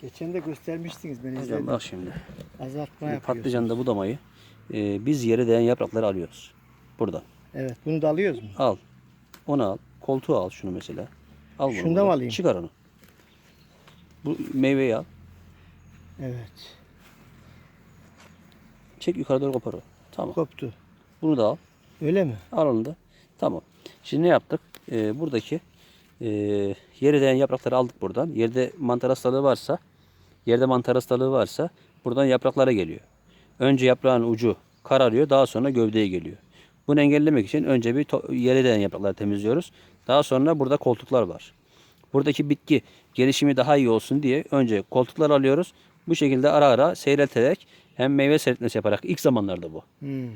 Geçen de göstermiştiniz beni Hocam izledim. bak şimdi. Azaltma Bu yapıyorsunuz. patlıcanda budamayı e, biz yere değen yaprakları alıyoruz. Buradan. Evet bunu da alıyoruz mu? Al. Onu al. Koltuğu al şunu mesela. Al bunu buradan. mı alayım? Çıkar onu. Bu meyveyi al. Evet. Çek yukarı doğru kopar o. Tamam. Koptu. Bunu da al. Öyle mi? Al onu da. Tamam. Şimdi ne yaptık? Ee, buradaki e, yere değen yaprakları aldık buradan. Yerde mantar hastalığı varsa, yerde mantar hastalığı varsa buradan yapraklara geliyor. Önce yaprağın ucu kararıyor, daha sonra gövdeye geliyor. Bunu engellemek için önce bir yere değen yaprakları temizliyoruz. Daha sonra burada koltuklar var. Buradaki bitki gelişimi daha iyi olsun diye önce koltuklar alıyoruz. Bu şekilde ara ara seyrelterek hem meyve seyretmesi yaparak ilk zamanlarda bu. Hmm.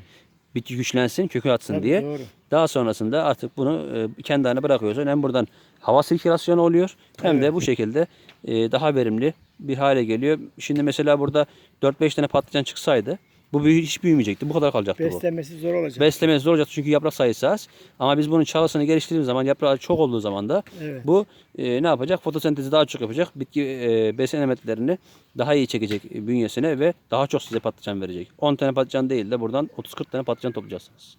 Bitki güçlensin, kökü atsın Tabii, diye. doğru. Daha sonrasında artık bunu e, kendi haline bırakıyorsun. Hem buradan hava sirkülasyonu oluyor hem de bu şekilde e, daha verimli bir hale geliyor. Şimdi mesela burada 4-5 tane patlıcan çıksaydı bu büyü, hiç büyümeyecekti. Bu kadar kalacaktı bu. Beslemesi zor olacak. Beslemesi zor olacaktı çünkü yaprak sayısı az. Ama biz bunun çalısını geliştirdiğimiz zaman yaprağı çok olduğu zaman da Evet. bu e, ne yapacak? Fotosentezi daha çok yapacak. Bitki e, besin elementlerini daha iyi çekecek e, bünyesine ve daha çok size patlıcan verecek. 10 tane patlıcan değil de buradan 30-40 tane patlıcan toplayacaksınız.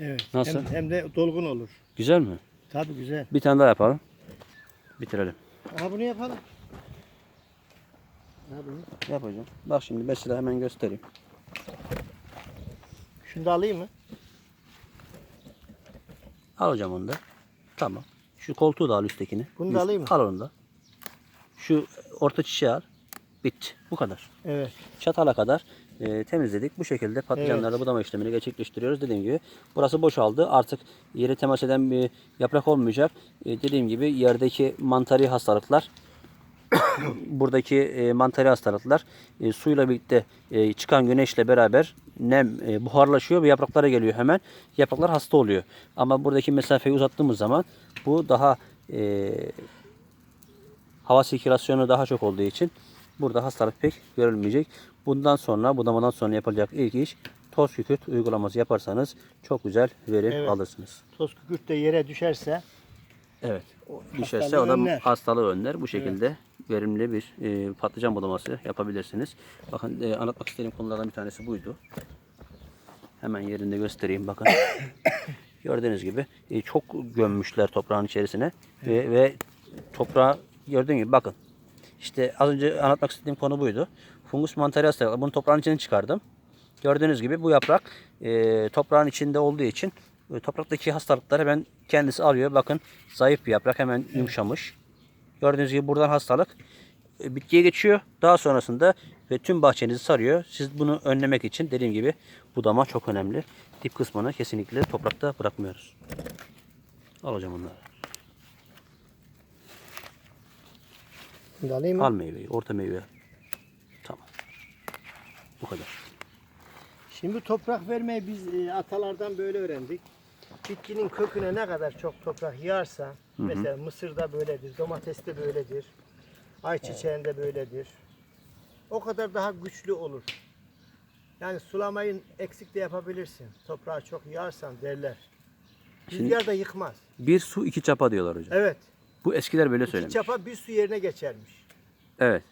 Evet. Nasıl? Hem, hem de dolgun olur. Güzel mi? Tabii güzel. Bir tane daha yapalım. Bitirelim. Aha bunu yapalım. Ne bunu? Yapacağım. Bak şimdi mesela hemen göstereyim. Şunu da alayım mı? Alacağım onu da. Tamam. Şu koltuğu da al üsttekini. Bunu da alayım mı? Al onu da. Şu orta çiçeği al. Bitti. Bu kadar. Evet. Çatala kadar e, temizledik. Bu şekilde patlıcanlarda budama işlemini gerçekleştiriyoruz. Dediğim gibi burası boşaldı. Artık yere temas eden bir yaprak olmayacak. E, dediğim gibi yerdeki mantari hastalıklar buradaki e, mantari hastalıklar e, suyla birlikte e, çıkan güneşle beraber nem e, buharlaşıyor ve yapraklara geliyor hemen. Yapraklar hasta oluyor. Ama buradaki mesafeyi uzattığımız zaman bu daha e, hava sirkülasyonu daha çok olduğu için burada hastalık pek görülmeyecek. Bundan sonra budamadan sonra yapılacak ilk iş toz kükürt uygulaması yaparsanız çok güzel verim Evet. alırsınız. Toz kükürt de yere düşerse Evet. Düşerse o da hastalığı önler. Bu şekilde verimli bir e, patlıcan budaması yapabilirsiniz. Bakın e, anlatmak istediğim konulardan bir tanesi buydu. Hemen yerinde göstereyim bakın. Gördüğünüz gibi e, çok gömmüşler toprağın içerisine ve, ve toprağı gördüğün gibi bakın. İşte az önce anlatmak istediğim konu buydu. Fungus mantarı hastalığı. Bunu toprağın içine çıkardım. Gördüğünüz gibi bu yaprak e, toprağın içinde olduğu için e, topraktaki hastalıkları hemen kendisi alıyor. Bakın zayıf bir yaprak hemen yumuşamış. Gördüğünüz gibi buradan hastalık e, bitkiye geçiyor. Daha sonrasında ve tüm bahçenizi sarıyor. Siz bunu önlemek için dediğim gibi budama çok önemli. Dip kısmını kesinlikle toprakta bırakmıyoruz. Alacağım onları. bunu da alayım mı? Al meyveyi, orta meyve. Tamam. Bu kadar. Şimdi toprak vermeyi biz e, atalardan böyle öğrendik. Bitkinin köküne ne kadar çok toprak yağarsa, mesela mısırda böyledir, domateste böyledir, ayçiçeğinde böyledir. O kadar daha güçlü olur. Yani sulamayı eksik de yapabilirsin. Toprağa çok yağarsan derler. Şimdi- Rüzgar da yıkmaz. Bir su iki çapa diyorlar hocam. Evet. Bu eskiler böyle İki söylemiş. çapa bir su yerine geçermiş. Evet.